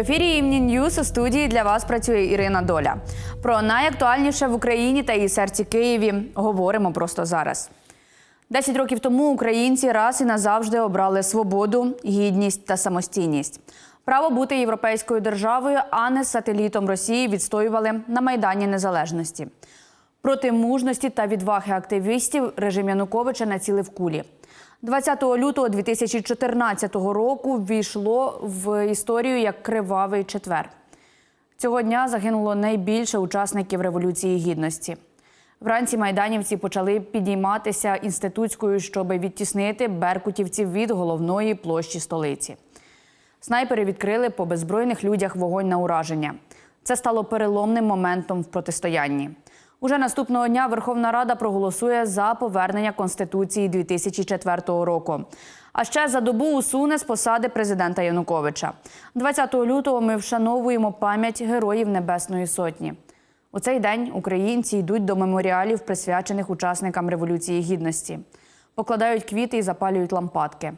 Ефірі Івні Ньюс у студії для вас працює Ірина Доля. Про найактуальніше в Україні та її серці Києві говоримо просто зараз. Десять років тому українці раз і назавжди обрали свободу, гідність та самостійність. Право бути європейською державою, а не сателітом Росії, відстоювали на Майдані Незалежності. Проти мужності та відваги активістів режим Януковича націлив кулі. 20 лютого 2014 року ввійшло в історію як кривавий четвер. Цього дня загинуло найбільше учасників Революції Гідності. Вранці майданівці почали підійматися інститутською, щоб відтіснити беркутівців від головної площі столиці. Снайпери відкрили по беззбройних людях вогонь на ураження. Це стало переломним моментом в протистоянні. Уже наступного дня Верховна Рада проголосує за повернення Конституції 2004 року. А ще за добу усуне з посади президента Януковича. 20 лютого ми вшановуємо пам'ять героїв Небесної Сотні. У цей день українці йдуть до меморіалів, присвячених учасникам Революції Гідності, покладають квіти і запалюють лампадки.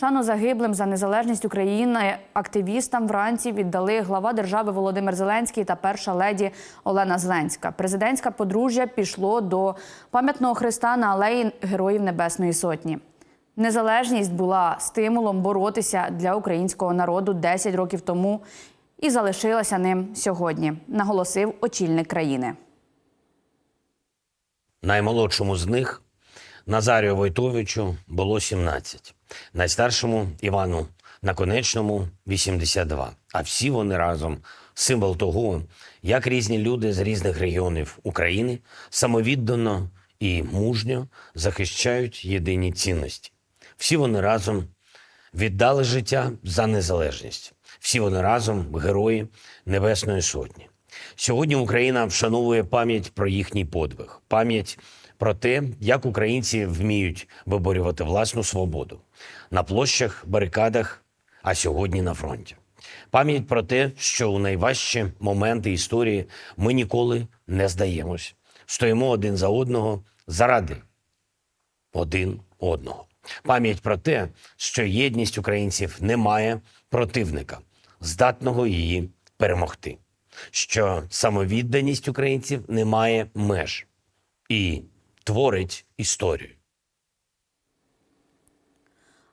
Шану загиблим за незалежність України активістам вранці віддали глава держави Володимир Зеленський та перша леді Олена Зеленська. Президентське подружжя пішло до пам'ятного хреста на алеї Героїв Небесної Сотні. Незалежність була стимулом боротися для українського народу 10 років тому і залишилася ним сьогодні, наголосив очільник країни. Наймолодшому з них Назарію Войтовичу було 17, найстаршому Івану Наконечному 82. А всі вони разом символ того, як різні люди з різних регіонів України самовіддано і мужньо захищають єдині цінності. Всі вони разом віддали життя за незалежність. Всі вони разом герої Небесної Сотні. Сьогодні Україна вшановує пам'ять про їхній подвиг, пам'ять про те, як українці вміють виборювати власну свободу на площах, барикадах, а сьогодні на фронті. Пам'ять про те, що у найважчі моменти історії ми ніколи не здаємось, стоїмо один за одного заради один одного. Пам'ять про те, що єдність українців не має противника, здатного її перемогти, що самовідданість українців не має меж і творить історію.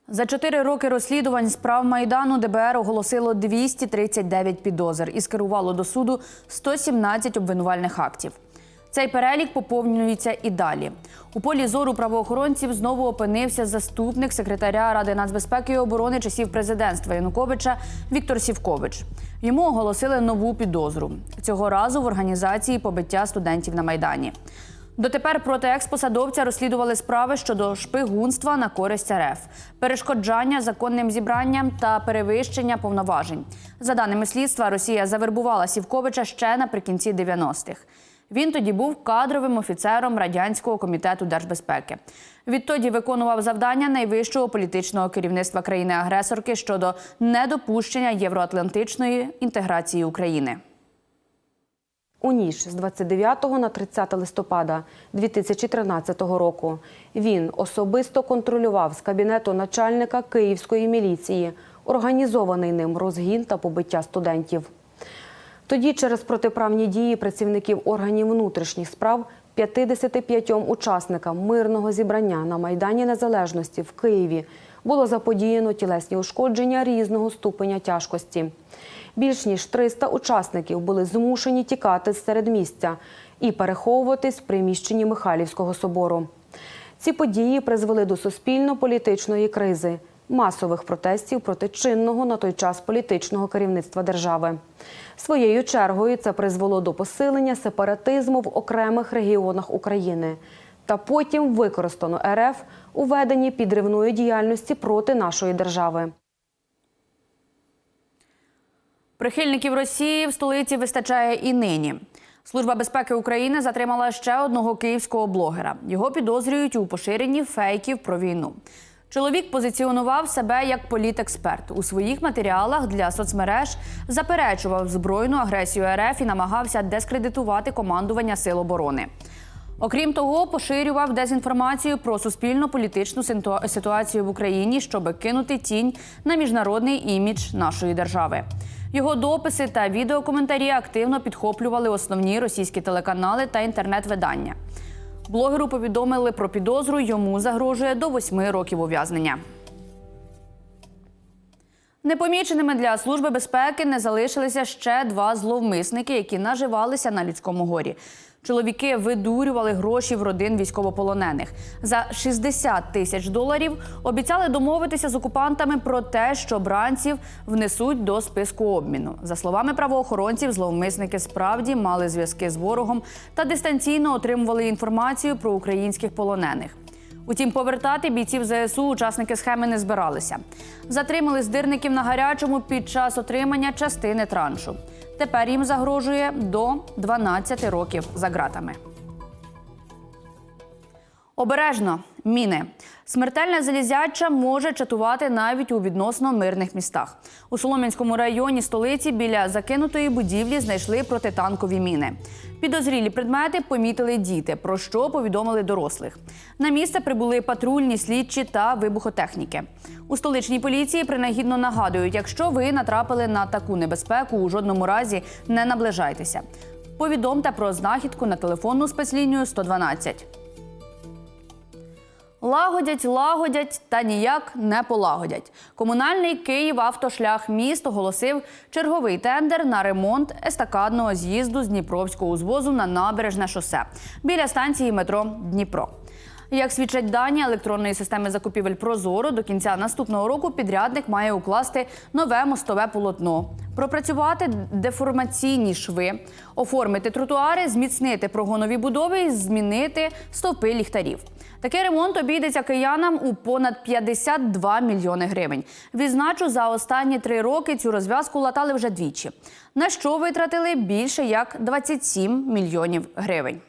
За чотири роки розслідувань справ майдану ДБР оголосило 239 підозр і скерувало до суду 117 обвинувальних актів. Цей перелік поповнюється і далі. У полі зору правоохоронців знову опинився заступник секретаря Ради нацбезпеки і оборони часів президентства Януковича Віктор Сівкович. Йому оголосили нову підозру цього разу в організації побиття студентів на майдані. Дотепер проти експосадовця розслідували справи щодо шпигунства на користь РФ, перешкоджання законним зібранням та перевищення повноважень. За даними слідства, Росія завербувала Сівковича ще наприкінці 90-х. Він тоді був кадровим офіцером радянського комітету держбезпеки. Відтоді виконував завдання найвищого політичного керівництва країни-агресорки щодо недопущення євроатлантичної інтеграції України. У ніч з 29 на 30 листопада 2013 року він особисто контролював з кабінету начальника Київської міліції організований ним розгін та побиття студентів. Тоді через протиправні дії працівників органів внутрішніх справ 55 учасникам мирного зібрання на Майдані Незалежності в Києві було заподіяно тілесні ушкодження різного ступеня тяжкості. Більш ніж 300 учасників були змушені тікати з середмістя і переховуватись в приміщенні Михайлівського собору. Ці події призвели до суспільно-політичної кризи, масових протестів проти чинного на той час політичного керівництва держави. Своєю чергою це призвело до посилення сепаратизму в окремих регіонах України та потім використано РФ у веденні підривної діяльності проти нашої держави. Прихильників Росії в столиці вистачає і нині. Служба безпеки України затримала ще одного київського блогера. Його підозрюють у поширенні фейків про війну. Чоловік позиціонував себе як політексперт. У своїх матеріалах для соцмереж заперечував збройну агресію РФ і намагався дескредитувати командування Сил оборони. Окрім того, поширював дезінформацію про суспільно-політичну ситуацію в Україні, щоб кинути тінь на міжнародний імідж нашої держави. Його дописи та відеокоментарі активно підхоплювали основні російські телеканали та інтернет-видання. Блогеру повідомили про підозру. Йому загрожує до восьми років ув'язнення. Непоміченими для служби безпеки не залишилися ще два зловмисники, які наживалися на людському горі. Чоловіки видурювали гроші в родин військовополонених. За 60 тисяч доларів обіцяли домовитися з окупантами про те, що бранців внесуть до списку обміну. За словами правоохоронців, зловмисники справді мали зв'язки з ворогом та дистанційно отримували інформацію про українських полонених. Утім, повертати бійців ЗСУ учасники схеми не збиралися. Затримали здирників на гарячому під час отримання частини траншу. Тепер їм загрожує до 12 років за ґратами. Обережно міни. Смертельна залізяча може чатувати навіть у відносно мирних містах. У Солом'янському районі столиці біля закинутої будівлі знайшли протитанкові міни. Підозрілі предмети помітили діти, про що повідомили дорослих. На місце прибули патрульні слідчі та вибухотехніки. У столичній поліції принагідно нагадують, якщо ви натрапили на таку небезпеку, у жодному разі не наближайтеся. Повідомте про знахідку на телефонну спецлінію 112. Лагодять, лагодять та ніяк не полагодять. Комунальний Київ автошлях міст оголосив черговий тендер на ремонт естакадного з'їзду з Дніпровського узвозу на набережне шосе біля станції метро Дніпро. Як свідчать дані електронної системи закупівель Прозоро, до кінця наступного року підрядник має укласти нове мостове полотно, пропрацювати деформаційні шви, оформити тротуари, зміцнити прогонові будови і змінити стовпи ліхтарів. Такий ремонт обійдеться киянам у понад 52 мільйони гривень. Відзначу, за останні три роки цю розв'язку латали вже двічі. На що витратили більше як 27 мільйонів гривень.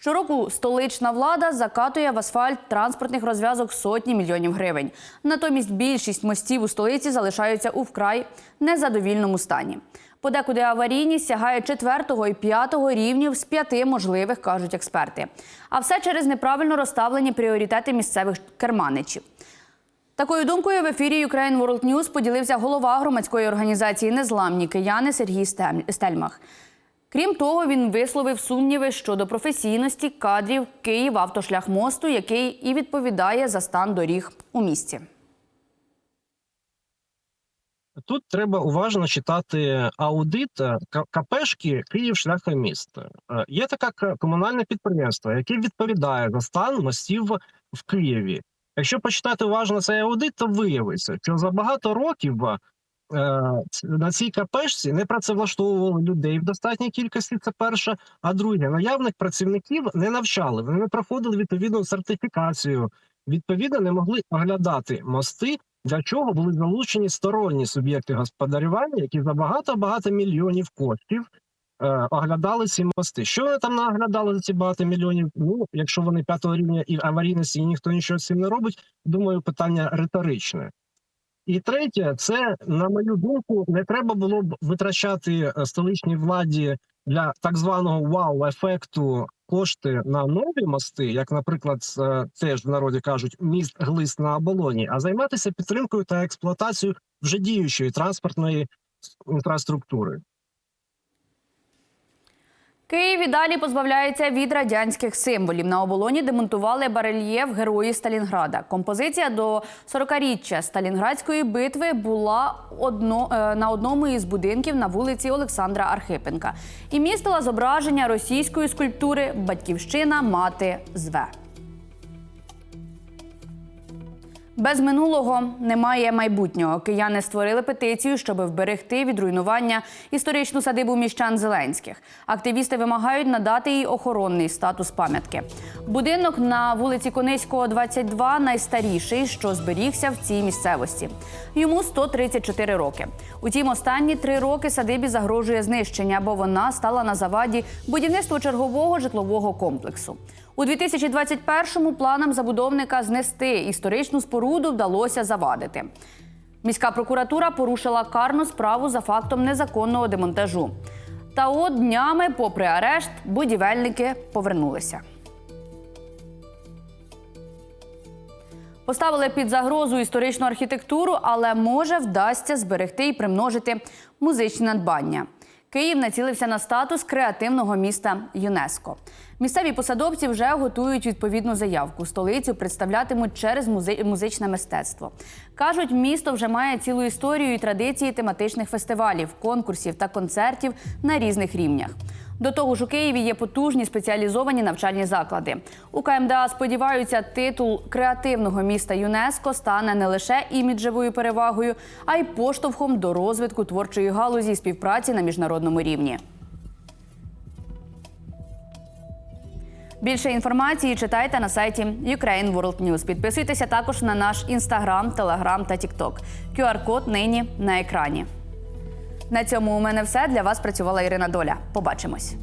Щороку столична влада закатує в асфальт транспортних розв'язок сотні мільйонів гривень. Натомість більшість мостів у столиці залишаються у вкрай незадовільному стані. Подекуди аварійність сягає четвертого і п'ятого рівнів з п'яти можливих, кажуть експерти. А все через неправильно розставлені пріоритети місцевих керманичів. Такою думкою в ефірі Ukraine World News поділився голова громадської організації Незламні кияни Сергій Стельмах. Крім того, він висловив сумніви щодо професійності кадрів Київ автошляхмосту, який і відповідає за стан доріг у місті. Тут треба уважно читати аудит е, КПшки Київ шляхоміст. Е, Є таке комунальне підприємство, яке відповідає за стан мостів в Києві. Якщо почитати уважно цей аудит, то виявиться, що за багато років е, на цій КПшці не працевлаштовували людей в достатній кількості. Це перше. А друге, наявних працівників не навчали. Вони не проходили відповідну сертифікацію. Відповідно, не могли оглядати мости для чого були залучені сторонні суб'єкти господарювання, які за багато багато мільйонів коштів е, оглядали ці мости. Що вони там наглядали за ці багато мільйонів? Ну, якщо вони п'ятого рівня і аварійності, і ніхто нічого з цим не робить, думаю, питання риторичне. І третє, це, на мою думку, не треба було б витрачати е, столичній владі для так званого вау-ефекту кошти на нові мости, як, наприклад, теж в народі кажуть, міст глист на оболоні, а займатися підтримкою та експлуатацією вже діючої транспортної інфраструктури. Київ і далі позбавляється від радянських символів. На оболоні демонтували барельєф герої Сталінграда. Композиція до 40-річчя Сталінградської битви була одно, е, на одному із будинків на вулиці Олександра Архипенка і містила зображення російської скульптури Батьківщина мати зве. Без минулого немає майбутнього. Кияни створили петицію, щоб вберегти від руйнування історичну садибу міщан Зеленських. Активісти вимагають надати їй охоронний статус пам'ятки. Будинок на вулиці Кониського, 22 найстаріший, що зберігся в цій місцевості. Йому 134 роки. Утім, останні три роки садибі загрожує знищення, бо вона стала на заваді будівництву чергового житлового комплексу. У 2021-му планам забудовника знести історичну споруду вдалося завадити. Міська прокуратура порушила карну справу за фактом незаконного демонтажу. Та от днями, попри арешт, будівельники повернулися. Поставили під загрозу історичну архітектуру, але може вдасться зберегти і примножити музичні надбання. Київ націлився на статус креативного міста ЮНЕСКО. Місцеві посадовці вже готують відповідну заявку. Столицю представлятимуть через музи- музичне мистецтво. Кажуть, місто вже має цілу історію і традиції тематичних фестивалів, конкурсів та концертів на різних рівнях. До того ж, у Києві є потужні спеціалізовані навчальні заклади. У КМДА сподіваються, титул креативного міста ЮНЕСКО стане не лише іміджевою перевагою, а й поштовхом до розвитку творчої галузі співпраці на міжнародному рівні. Більше інформації читайте на сайті Ukraine World News. Підписуйтеся також на наш інстаграм, телеграм та тікток. QR-код нині на екрані. На цьому у мене все. Для вас працювала Ірина Доля. Побачимось.